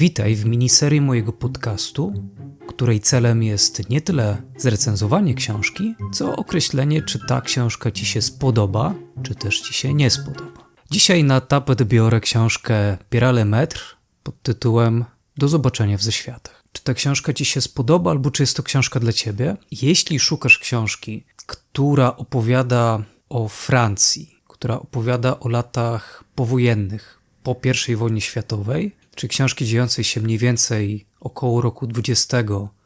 Witaj w miniserii mojego podcastu, której celem jest nie tyle zrecenzowanie książki, co określenie, czy ta książka ci się spodoba, czy też ci się nie spodoba. Dzisiaj na tapet biorę książkę Pierale Metr pod tytułem Do zobaczenia w zeświatach. Czy ta książka ci się spodoba, albo czy jest to książka dla ciebie? Jeśli szukasz książki, która opowiada o Francji, która opowiada o latach powojennych po I wojnie światowej, czy książki dziejącej się mniej więcej około roku 20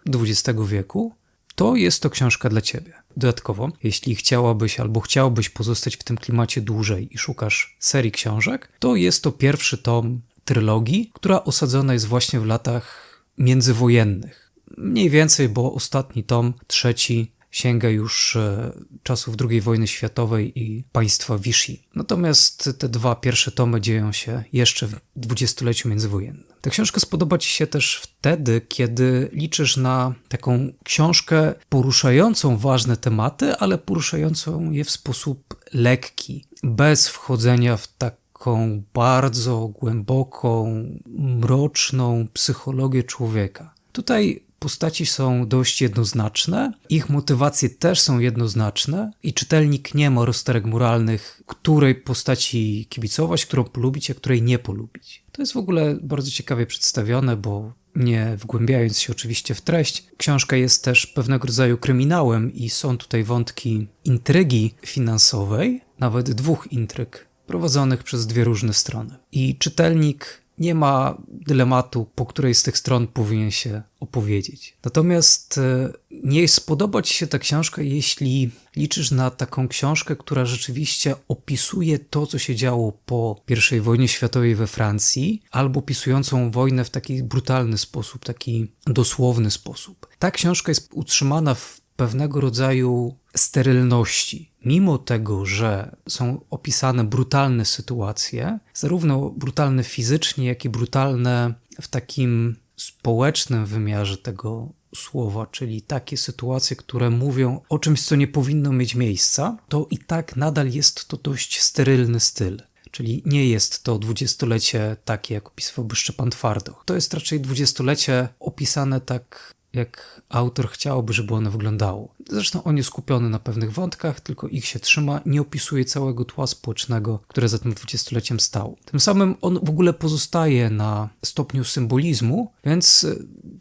XX wieku, to jest to książka dla ciebie. Dodatkowo, jeśli chciałabyś albo chciałbyś pozostać w tym klimacie dłużej i szukasz serii książek, to jest to pierwszy tom trylogii, która osadzona jest właśnie w latach międzywojennych. Mniej więcej, bo ostatni tom, trzeci, sięga już e, czasów II wojny światowej i państwa Vichy. Natomiast te dwa pierwsze tomy dzieją się jeszcze w dwudziestoleciu międzywojennym. Ta książka spodoba Ci się też wtedy, kiedy liczysz na taką książkę poruszającą ważne tematy, ale poruszającą je w sposób lekki, bez wchodzenia w taką bardzo głęboką, mroczną psychologię człowieka. Tutaj postaci są dość jednoznaczne, ich motywacje też są jednoznaczne i czytelnik nie ma rozterek moralnych, której postaci kibicować, którą polubić, a której nie polubić. To jest w ogóle bardzo ciekawie przedstawione, bo nie wgłębiając się oczywiście w treść, książka jest też pewnego rodzaju kryminałem i są tutaj wątki intrygi finansowej, nawet dwóch intryg prowadzonych przez dwie różne strony. I czytelnik nie ma dylematu, po której z tych stron powinien się opowiedzieć. Natomiast e, nie spodoba Ci się ta książka, jeśli liczysz na taką książkę, która rzeczywiście opisuje to, co się działo po I wojnie światowej we Francji, albo opisującą wojnę w taki brutalny sposób, taki dosłowny sposób. Ta książka jest utrzymana w pewnego rodzaju sterylności. Mimo tego, że są opisane brutalne sytuacje, zarówno brutalne fizycznie, jak i brutalne w takim społecznym wymiarze tego słowa, czyli takie sytuacje, które mówią o czymś, co nie powinno mieć miejsca, to i tak nadal jest to dość sterylny styl. Czyli nie jest to dwudziestolecie takie, jak opisywałby Szczepan Twardoch. To jest raczej dwudziestolecie opisane tak jak autor chciałby, żeby ono wyglądało. Zresztą on jest skupiony na pewnych wątkach, tylko ich się trzyma, nie opisuje całego tła społecznego, które za tym dwudziestoleciem stało. Tym samym on w ogóle pozostaje na stopniu symbolizmu, więc e,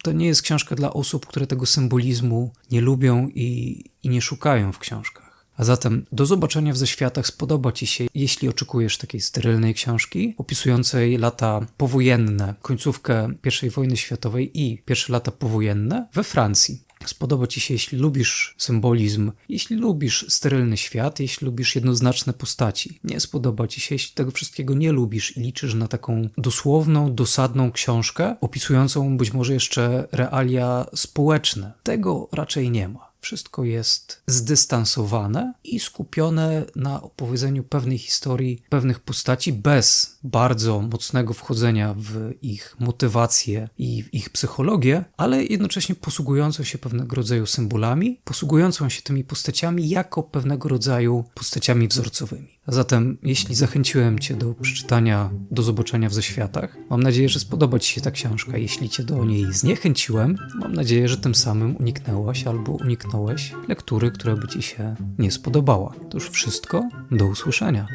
to nie jest książka dla osób, które tego symbolizmu nie lubią i, i nie szukają w książkach. A zatem do zobaczenia w zeświatach spodoba Ci się, jeśli oczekujesz takiej sterylnej książki opisującej lata powojenne, końcówkę I wojny światowej i pierwsze lata powojenne we Francji. Spodoba Ci się, jeśli lubisz symbolizm, jeśli lubisz sterylny świat, jeśli lubisz jednoznaczne postaci. Nie spodoba Ci się, jeśli tego wszystkiego nie lubisz i liczysz na taką dosłowną, dosadną książkę, opisującą być może jeszcze realia społeczne. Tego raczej nie ma. Wszystko jest zdystansowane i skupione na opowiedzeniu pewnej historii, pewnych postaci, bez bardzo mocnego wchodzenia w ich motywację i w ich psychologię, ale jednocześnie posługującą się pewnego rodzaju symbolami, posługującą się tymi postaciami jako pewnego rodzaju postaciami wzorcowymi. Zatem, jeśli zachęciłem Cię do przeczytania, do zobaczenia w zeświatach, mam nadzieję, że spodoba Ci się ta książka. Jeśli Cię do niej zniechęciłem, mam nadzieję, że tym samym uniknęłaś albo uniknąłeś lektury, która by Ci się nie spodobała. To już wszystko. Do usłyszenia.